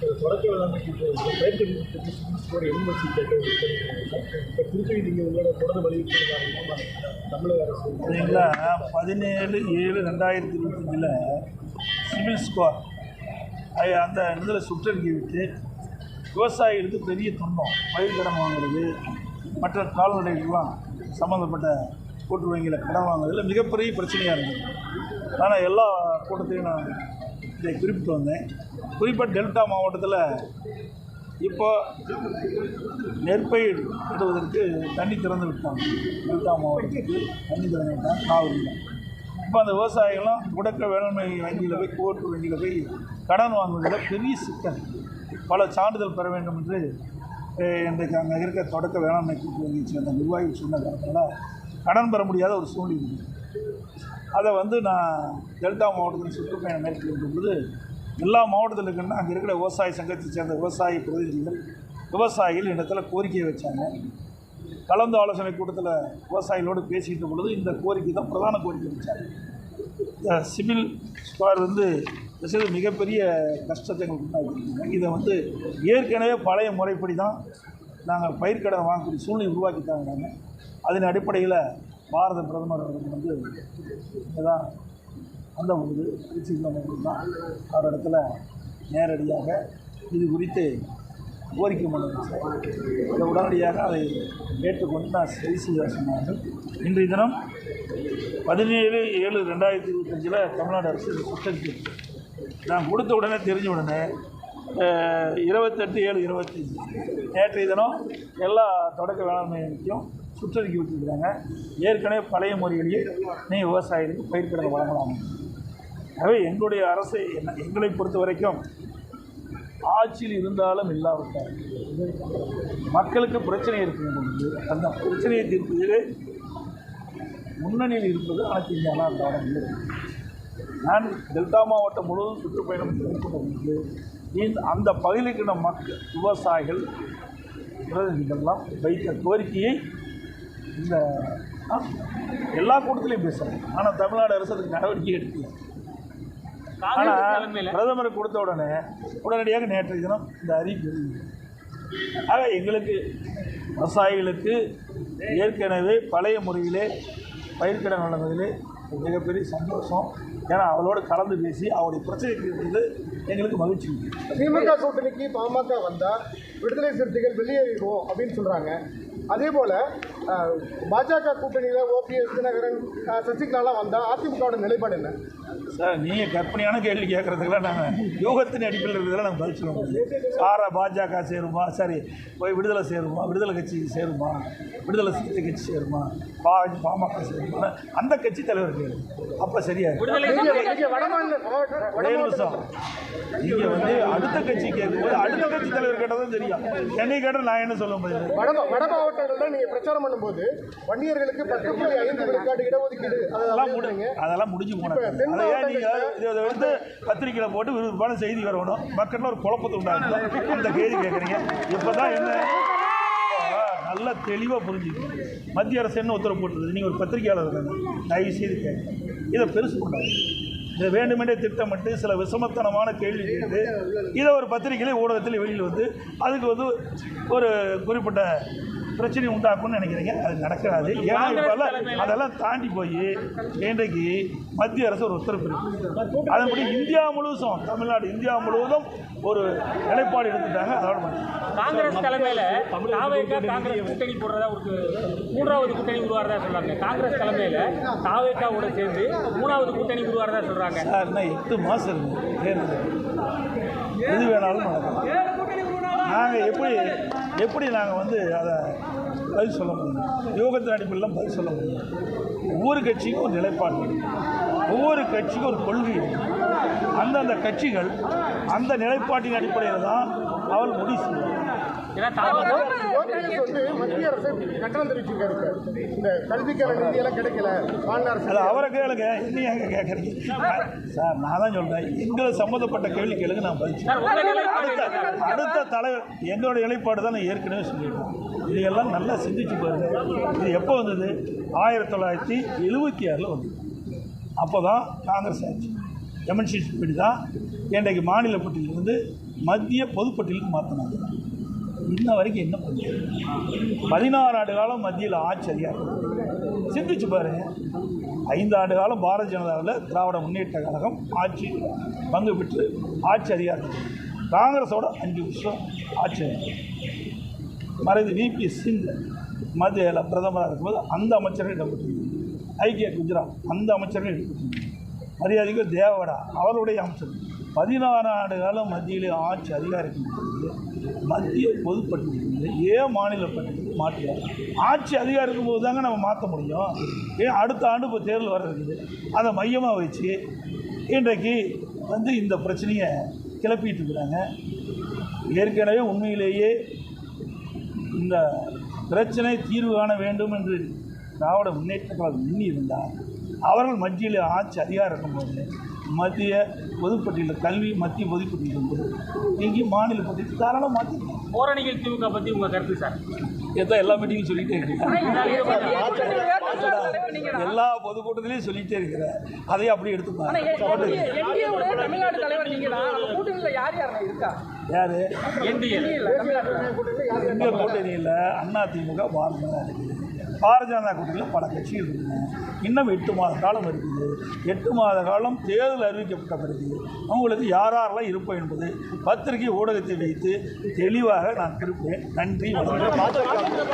தொடக்க வேளாண்மை பயிர்கள் ஒரு எண்பது கேட்டு இப்போ திருப்பி நீங்கள் உங்களோட வலியுறுத்தி தமிழக அரசு. இல்லைங்களா? பதினேழு ஏழு ரெண்டாயிரத்தி இருபத்தஞ்சில் சிவில் ஸ்கோர். அந்த இதில் சுற்றறிக்கை விட்டு விவசாயிகளுக்கு பெரிய துன்பம். பயிர் கடன் வாங்குறது மற்ற கால்நடைகள்லாம் சம்மந்தப்பட்ட கூட்டு வங்கியில் கடன் வாங்குறதுல மிகப்பெரிய பிரச்சனையாக இருந்தது. ஆனால் எல்லா கூட்டத்தையும் நான் இதை குறிப்பிட்டு வந்தேன். குறிப்பாக டெல்டா மாவட்டத்தில் இப்போ நெற்பயிர் இடுவதற்கு தண்ணி திறந்து விட்டாங்க. டெல்டா மாவட்டத்துக்கு தண்ணி திறந்து விட்டாங்க காவிரியில் இப்போ அந்த விவசாயிகள்லாம் முடக்க வேளாண்மை வங்கியில் போய் கோர்ட்டு வங்கியில் போய் கடன் வாங்குவதில் பெரிய சிக்கல். பல சான்றிதழ் பெற வேண்டும் என்று இன்றைக்கு அங்கே இருக்க தொடக்க வேளாண்மை கூட்டு வங்கியை சேர்ந்த நிர்வாகிகள் சொன்ன காரணத்தால் கடன் பெற முடியாத ஒரு சூழ்நிலை அதை வந்து நான் டெல்டா மாவட்டத்தில் சுற்றுப்பயணம் மேற்கொள்ளும் பொழுது எல்லா மாவட்டத்தில் இருக்குன்னா அங்கே இருக்கிற விவசாய சங்கத்தை சேர்ந்த விவசாய பிரதிநிதிகள் விவசாயிகள் இடத்துல கோரிக்கையை வச்சாங்க. கலந்து ஆலோசனை கூட்டத்தில் விவசாயிகளோடு பேசிக்கிட்ட பொழுது இந்த கோரிக்கை தான் பிரதான கோரிக்கை வச்சாங்க. இந்த சிவில் ஸ்கொயர் வந்து விஷயத்தில் மிகப்பெரிய கஷ்டத்தை எங்களுக்கு உண்டாக்கிருக்காங்க இதை வந்து ஏற்கனவே பழைய முறைப்படி தான் நாங்கள் பயிர்க்கடன் வாங்கக்கூடிய சூழ்நிலை உருவாக்கி தாங்க அதன் அடிப்படையில் பாரத பிரதமர் அவர்கள் வந்து இதான் அந்த ஒரு திருச்சி தான் அவர் இடத்துல நேரடியாக இது குறித்து கோரிக்கை மனு வச்சேன். அதை உடனடியாக அதை ஏற்றுக்கொண்டு நான் சரி செய்ய சொன்னார்கள். இன்றைய தினம் பதினேழு ஏழு ரெண்டாயிரத்தி இருபத்தஞ்சில் தமிழ்நாடு அரசு இது நான் கொடுத்த உடனே தெரிஞ்ச உடனே இருபத்தெட்டு ஏழு இருபத்தஞ்சி நேற்றைய தினம் எல்லா தொடக்க வேளாண்மைக்கும் சுற்றறிக்கை விட்டுருக்குறாங்க. ஏற்கனவே பழைய முறையிலேயே நீங்கள் விவசாயிகளுக்கு பயிர்க்கடன் வழங்கலாம். எனவே எங்களுடைய அரசு என்ன எங்களை பொறுத்த வரைக்கும் ஆட்சியில் இருந்தாலும் இல்லாவிட்டால் மக்களுக்கு பிரச்சனை இருக்கும் பொழுது அந்த பிரச்சனையை தீர்ப்பதிலே முன்னணியில் இருப்பது அனைத்து இந்திய அண்ணா திராவிட நான் டெல்டா மாவட்டம் முழுவதும் சுற்றுப்பயணம் மேற்கொண்ட பொழுது இந்த அந்த பகுதியில் மக்கள் விவசாயிகள் பிரதிநிதிகள்லாம் வைத்த கோரிக்கையை இந்த எல்லா கூட்டத்திலையும் பேசுகிறேன் ஆனால் தமிழ்நாடு அரசு அதுக்கு நடவடிக்கை எடுக்கல. ஆனால் பிரதமர் கொடுத்த உடனே உடனடியாக நேற்றைய தினம் இந்த அறிவிப்பு. ஆக எங்களுக்கு விவசாயிகளுக்கு ஏற்கனவே பழைய முறையிலே பயிர்க்கடன் வழங்குவதிலே மிகப்பெரிய சந்தோஷம். ஏன்னா அவளோடு கலந்து பேசி அவருடைய பிரச்சனை தீர்த்தது எங்களுக்கு மகிழ்ச்சி. திமுக கூட்டணிக்கு பாமக வந்தா விடுதலை சிறுத்தைகள் வெளியேறிடுவோம் அப்படின்னு சொல்றாங்க. அதே போல பாஜக கூட்டணியில ஓபிஎஸ் தினகரன் சசிகலாலாம் வந்தா அதிமுகவோட நிலைப்பாடு என்ன? சார் நீங்கள் கற்பனையான கேள்வி கேட்குறதுக்கெல்லாம் நாங்கள் யோகத்தின் அடிப்படையில் இருக்கிறதெல்லாம் நாங்கள் பதில் சொல்ல முடியும் சாரா பாஜக சேருமா? சரி போய் விடுதலை சேருமா? விடுதலை கட்சி சேருமா? விடுதலை சிறுத்தை கட்சி சேருமா? பா பாமக சேருமா? அந்த கட்சி தலைவர் கேளு. அப்போ சரியா நிமிஷம். நீங்கள் வந்து அடுத்த கட்சி கேட்கும்போது அடுத்த கட்சி தலைவர் கேட்டால் தெரியும் என்னை கேட்டால் நான் என்ன சொல்ல முடியாது வட வட மாவட்டங்கள்ல நீங்க பிரச்சாரம் பண்ணும்போது வன்னியர்களுக்கு பத்து புள்ளி ஐந்து விழுக்காடு இடஒதுக்கீடு. அதை அதெல்லாம். அதெல்லாம் முடிஞ்சு போன இப்ப தென் அதை ஏன் நீங்கள் மாவட்டங்கள்ல- இதை வந்து பத்திரிக்கையில் போட்டு விறுவிறுப்பான செய்தி வரணும். மக்கள்லாம் ஒரு குழப்பத்தை உண்டாகணும் அந்த கேள்வி கேட்குறீங்க இப்போ தான் என்ன நல்லா தெளிவாக புரிஞ்சுக்கணும் மத்திய அரசு என்ன உத்தரவு போட்டுருது நீங்கள் ஒரு பத்திரிகையாளர் தயவு செய்து கேட்க இதை பெருசு பண்ணாது இதை வேண்டுமென்றே திட்டமிட்டு சில விசமத்தனமான கேள்வி கேட்டு இதை ஒரு பத்திரிகையிலே ஊடகத்தில் வெளியில் வந்து அதுக்கு வந்து ஒரு குறிப்பிட்ட பிரச்சனை உண்டாக்கும்னு நினைக்கிறீங்க? அது நடக்காது. ஏன்னா இப்போல்லாம் அதெல்லாம் தாண்டி போய் இன்றைக்கு மத்திய அரசு ஒரு உத்தரவு இருக்கு. அதன்படி இந்தியா முழுவதும் தமிழ்நாடு இந்தியா முழுவதும் ஒரு நிலைப்பாடு எடுத்துட்டாங்க. அதோட. காங்கிரஸ் தலைமையில தாவேக்கா காங்கிரஸ் கூட்டணி போடுறதா ஒரு மூன்றாவது கூட்டணி உருவாறதா சொல்றாங்க. காங்கிரஸ் தலைமையில தாவேக்காவோட சேர்ந்து மூணாவது கூட்டணி உருவாறதா சொல்றாங்க. சார் எட்டு மாதம் இருக்குது தேர்தல் எது வேணாலும் நடக்கும். நாங்கள் எப்படி எப்படி நாங்கள் வந்து அதை பதில் சொல்ல முடியும்? யோகத்தின் அடிப்படையில் பதில் சொல்ல முடியும். ஒவ்வொரு கட்சிக்கும் ஒரு நிலைப்பாடு ஒவ்வொரு கட்சிக்கும் ஒரு கொள்கை அந்தந்த கட்சிகள் அந்த நிலைப்பாட்டின் அடிப்படையில் தான் அவள் முடிவு செய்வார் ஓபிஎஸ் வந்து மத்திய அரசு கட்டணம் தெரிவிச்சிருக்காரு இப்ப. இந்த கல்விக்கான நிதி எல்லாம் கிடைக்கல. மாநில அரசு அது அவரை கேளுங்க. இன்னும் எங்க கேட்குறீங்க சார் நான் தான் சொல்கிறேன் எங்களை சம்மந்தப்பட்ட கேள்வி கேளுங்க நான் பதில் அடுத்த? அடுத்த தலைவர் எங்களோட நிலைப்பாடு தான் நான் ஏற்கனவே சொல்லிட்டேன் இதையெல்லாம் நல்லா சிந்திச்சு பாருங்க. இது எப்போ வந்தது? ஆயிரத்தி தொள்ளாயிரத்தி எழுபத்தி ஆறில் வந்தது. அப்போ தான் காங்கிரஸ் ஆட்சி எம்என்சி படி தான் இன்றைக்கு மாநில பட்டியலிருந்து மத்திய பொதுப்பட்டியலுக்கு மாற்றினாங்க இன்ன வரைக்கும் என்ன பண்ணி பதினாறு ஆண்டு காலம் மத்தியில் ஆட்சி அதிகாரம். சிந்திச்சு பாருங்க ஐந்து ஆண்டு காலம் பாரதிய ஜனதாவில் திராவிட முன்னேற்ற கழகம் ஆட்சி பங்கு பெற்று ஆட்சி அதிகாரம். காங்கிரஸோட அஞ்சு வருஷம் ஆட்சி மறைந்து விபி சிங் மத்தியில் பிரதமராக இருக்கும்போது அந்த அமைச்சர்கள் இடம்பெற்றிருந்தார். ஐக்கிய குஜராத் அந்த அமைச்சர்கள் இடம்பெற்றிருந்தார். மரியாதைக்கு தேவடா அவருடைய அமைச்சர். பதினாறு ஆண்டு காலம் மத்தியில் ஆட்சி அதிகாரிக்கும் பொழுது மத்திய பொதுப்பட்டியலிருந்து ஏன் மாநில பட்டியலுக்கு மாற்றுறாங்க ஆட்சி அதிகாரிக்கும் போது தாங்க நம்ம மாற்ற முடியும். ஏன் அடுத்த ஆண்டு இப்போ தேர்தல் வர இருக்குது அதை மையமாக வச்சு இன்றைக்கு வந்து இந்த பிரச்சனையை கிளப்பிட்டு இருக்கிறாங்க. ஏற்கனவே உண்மையிலேயே இந்த பிரச்சனை தீர்வு காண வேண்டும் என்று திராவிட முன்னேற்ற கழகம் எண்ணி இருந்தால் அவர்கள் மத்தியில் ஆட்சி அதிகாரம் இருக்கும்போது மத்திய பொதுப்பட்டியலில் கல்வி மத்திய பொதுப்பட்டியல் என்பது. எங்கேயும் மாநில பட்டியல் தாராளம் மாற்றிக்கலாம் ஓரணிகள் திமுக பற்றி உங்கள் கருத்து சார். எதான் எல்லா மீட்டிங்கும் சொல்லிட்டே இருக்கிறேன் எல்லா பொதுக்கூட்டத்திலையும் சொல்லிட்டே இருக்கிறேன் அதை அப்படியே எடுத்துப்பாங்க தமிழ்நாடு தலைவர் கூட்டணியில யார் யார் இருக்கா? யாரு? என்டிஏ கூட்டணியில் அண்ணா திமுக பாரதிய ஜனதா இருக்குது பாரதிய ஜனதா கூட்டணியில் பல கட்சிகள் இருக்குங்க இன்னும் எட்டு மாத காலம் இருக்குது எட்டு மாத காலம் தேர்தல் அறிவிக்கப்பட்ட பிறகு அவங்களுக்கு யாரெல்லாம் இருப்போம் என்பது பத்திரிகை ஊடகத்தை வைத்து தெளிவாக நான் இருப்பேன் நன்றி வணக்கம்.